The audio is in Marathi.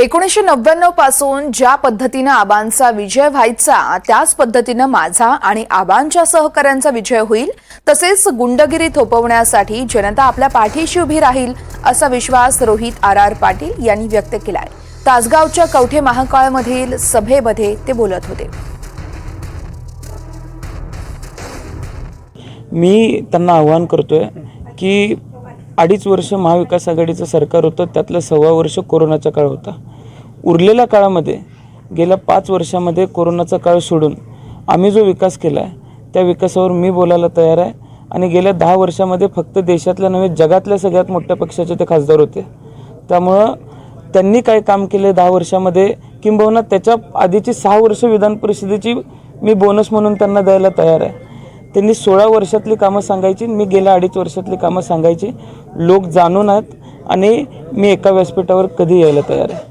एकोणीसशे नव्याण्णवपासून ज्या पद्धतीनं आबांचा विजय व्हायचा त्याच पद्धतीनं माझा आणि आबांच्या सहकाऱ्यांचा विजय होईल. तसेच गुंडगिरी थोपवण्यासाठी जनता आपल्या पाठीशी उभी राहील असा विश्वास रोहित आर आर पाटील यांनी व्यक्त केलाय. तासगावच्या कवठे महाकाळमधील सभेमध्ये ते बोलत होते. मी त्यांना आव्हान करतोय की अडीच वर्ष महाविकास आघाडीचं सरकार होतं त्यातलं सव्वा वर्ष कोरोनाचा काळ होता. उरलेल्या काळामध्ये गेल्या पाच वर्षामध्ये कोरोनाचा काळ सोडून आम्ही जो विकास केला आहे त्या विकासावर मी बोलायला तयार आहे. आणि गेल्या दहा वर्षामध्ये फक्त देशातल्या नव्हे जगातल्या सगळ्यात मोठ्या पक्षाचे ते खासदार होते. त्यामुळं त्यांनी काय काम केले दहा वर्षामध्ये किंबहुना त्याच्या आधीची सहा वर्ष विधान परिषदेची मी बोनस म्हणून त्यांना द्यायला तयार आहे. त्यांनी सोळा वर्षातली कामं सांगायची मी गेल्या अडीच वर्षातली कामं सांगायची. लोक जाणून आहेत आणि मी एका व्यासपीठावर कधी यायला तयार आहे.